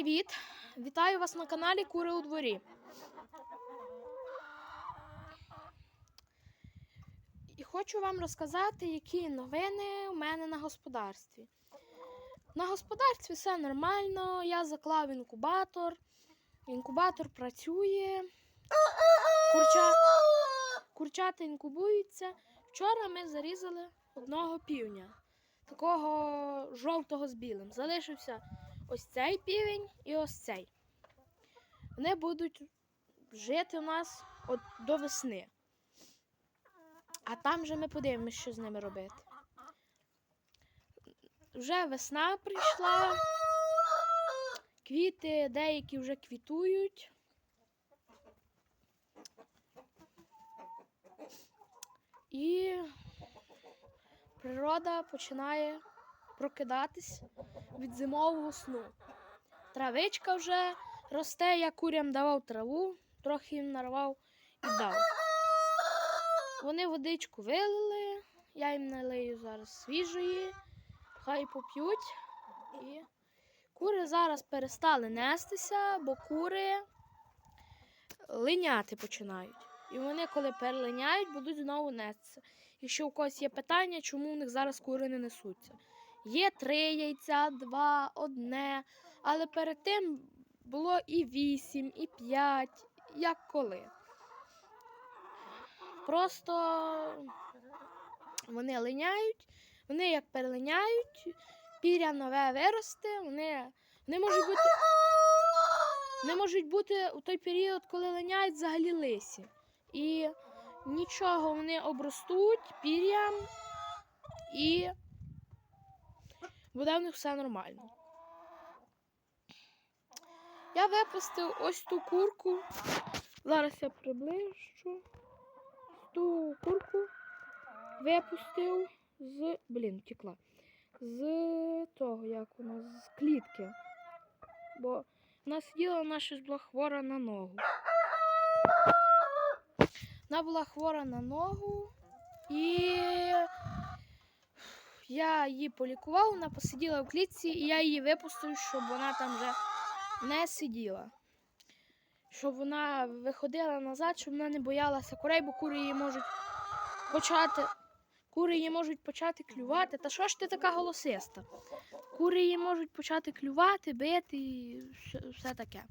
привіт! Вітаю вас на каналі Кури у дворі. І хочу вам розказати, які новини у мене на господарстві. На господарстві все нормально. Я заклав інкубатор. Інкубатор працює. Курча... Курчата інкубуються. Вчора ми зарізали одного півня, такого жовтого з білим. Залишився ось цей півень і ось цей. Вони будуть жити у нас от до весни. А там же ми подивимося, що з ними робити. Вже весна прийшла, квіти деякі вже квітують. І природа починає прокидатись від зимового сну. Травичка вже росте, я курям давав траву, трохи їм нарвав і дав. Вони водичку вилили, я їм налию зараз свіжої, хай поп'ють. І кури зараз перестали нестися, бо кури линяти починають. І вони, коли перелиняють, будуть знову нестися. Якщо у когось є питання, чому у них зараз кури не несуться. Є три яйця, два, одне. Але перед тим було і вісім, і п'ять, як коли. Просто вони линяють, вони як перелиняють, піря нове виросте, вони, вони можуть бути. Вони можуть бути у той період, коли линяють взагалі лисі. І нічого вони обростуть пір'ям і буде в них все нормально. Я випустив ось ту курку. Зараз я приближу. Ту курку випустив з. Блін, втекла. З того, як у нас, з клітки. Бо вона сиділа, вона щось була хвора на ногу. Вона була хвора на ногу і я її полікував, вона посиділа в клітці, і я її випустив, щоб вона там вже не сиділа. Щоб вона виходила назад, щоб вона не боялася курей, бо кури її можуть почати. Кури її можуть почати клювати. Та що ж ти така голосиста? Кури її можуть почати клювати, бити і все, таке.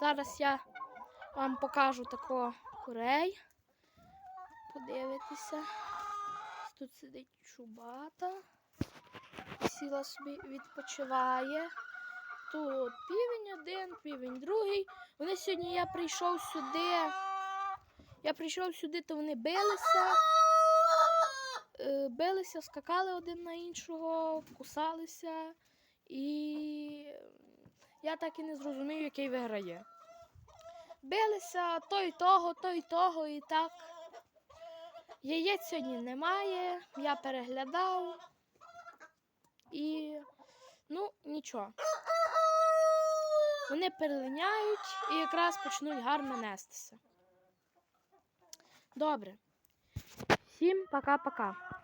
Зараз я вам покажу такого курей. Подивитися. Тут сидить чубата. Сіла собі відпочиває. Тут півень один, півень другий. Вони сьогодні я прийшов сюди. Я прийшов сюди, то вони билися. Е, Билися, скакали один на іншого, кусалися. І я так і не зрозумів, який виграє. Билися той того, той того і так. Яєць сьогодні немає, я переглядав і ну нічого. Вони перелиняють і якраз почнуть гарно нестися. Добре. Всім пока-пока.